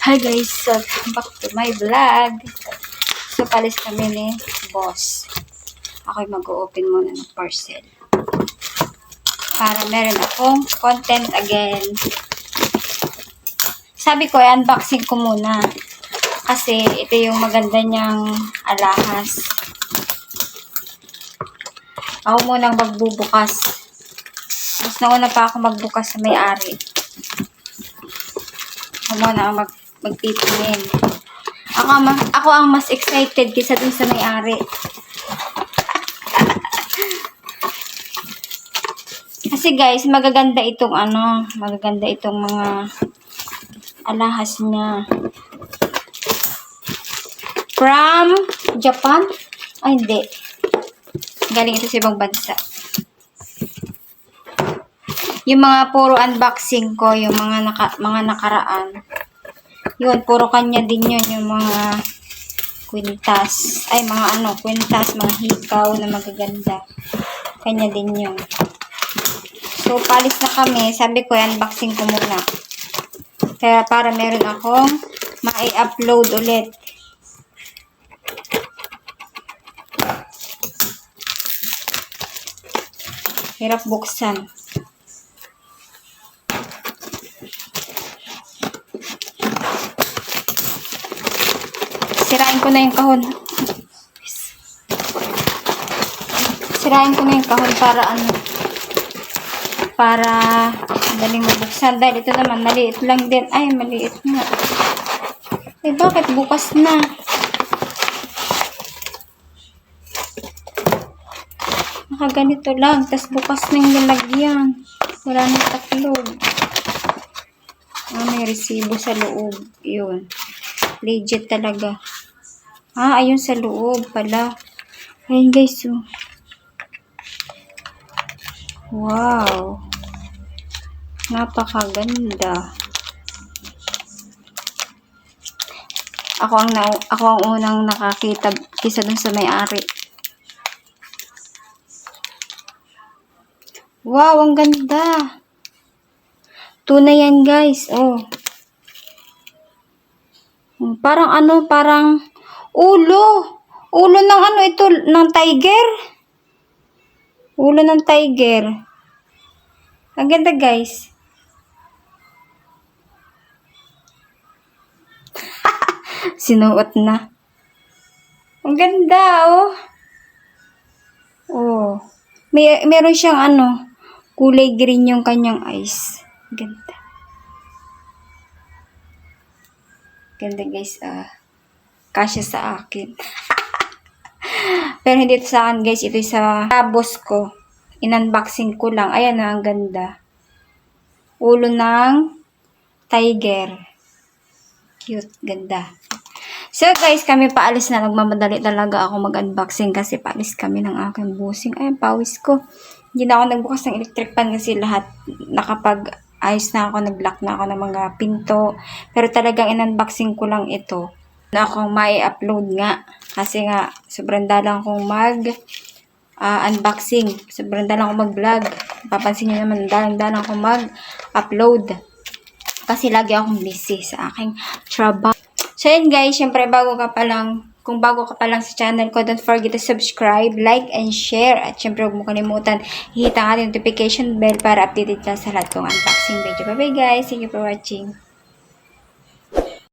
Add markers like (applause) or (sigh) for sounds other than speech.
Hi guys, so back to my vlog. So palis kami ni boss. Ako'y mag-open muna ng parcel. Para meron akong content again. Sabi ko, unboxing ko muna. Kasi ito yung maganda niyang alahas. Ako munang magbubukas. Mas nauna pa ako magbukas sa may-ari. Ako muna ang mag, magtitingin. Ako, ang ma- ako ang mas excited kisa dun sa may-ari. Kasi guys, magaganda itong ano, magaganda itong mga alahas niya. From Japan? Ay, hindi. Galing ito sa ibang bansa. Yung mga puro unboxing ko, yung mga naka, mga nakaraan. Yun, puro kanya din yun, yung mga kwintas. Ay, mga ano, kwintas, mga hikaw na magaganda. Kanya din yun. So, palis na kami. Sabi ko, unboxing ko muna. Kaya para meron akong ma-upload ulit. Hirap buksan. Sirain ko na yung kahon. Sirain ko na yung kahon para ano. Para madaling mabuksan. Dahil ito naman, maliit lang din. Ay, maliit nga. Eh, bakit bukas na? Nakaganito lang. Tapos bukas na yung lalagyan. Wala nang taklog. Ah, may resibo sa loob. Yun. Legit talaga. Ah, ayun sa loob pala. Ayun guys, oh. Wow. Napakaganda. Ako ang na ako ang unang nakakita kisa dun sa may-ari. Wow, ang ganda. Tunay yan, guys. Oh. Parang ano, parang ulo. Ulo ng ano ito, ng tiger. Ulo ng tiger. Ang ganda, guys. (laughs) Sinuot na. Ang ganda, oh. Oh. May, meron siyang ano, kulay green yung kanyang eyes. Ganda. Ganda guys, ah. Kasya sa akin. (laughs) Pero hindi ito sa akin guys, ito sa boss ko. In-unboxing ko lang. Ayan na, ang ganda. Ulo ng tiger. Cute, ganda. So guys, kami paalis na. Nagmamadali talaga ako mag-unboxing kasi paalis kami ng aking busing. Ayan, pawis ko. Hindi na ako nagbukas ng electric pan kasi lahat nakapag ayos na ako, nag-lock na ako ng mga pinto. Pero talagang in-unboxing ko lang ito na akong may upload nga. Kasi nga, sobrang dalang kong mag ah, unboxing. Sobrang dalang akong mag-vlog. Papansin nyo naman, dalang-dalang akong mag-upload. Kasi lagi akong busy sa aking trabaho. So yun guys, syempre bago ka pa lang, kung bago ka pa lang sa channel ko, don't forget to subscribe, like, and share. At syempre huwag mo kalimutan, hihit ang notification bell para updated ka sa lahat kong unboxing video. Bye bye guys, thank you for watching.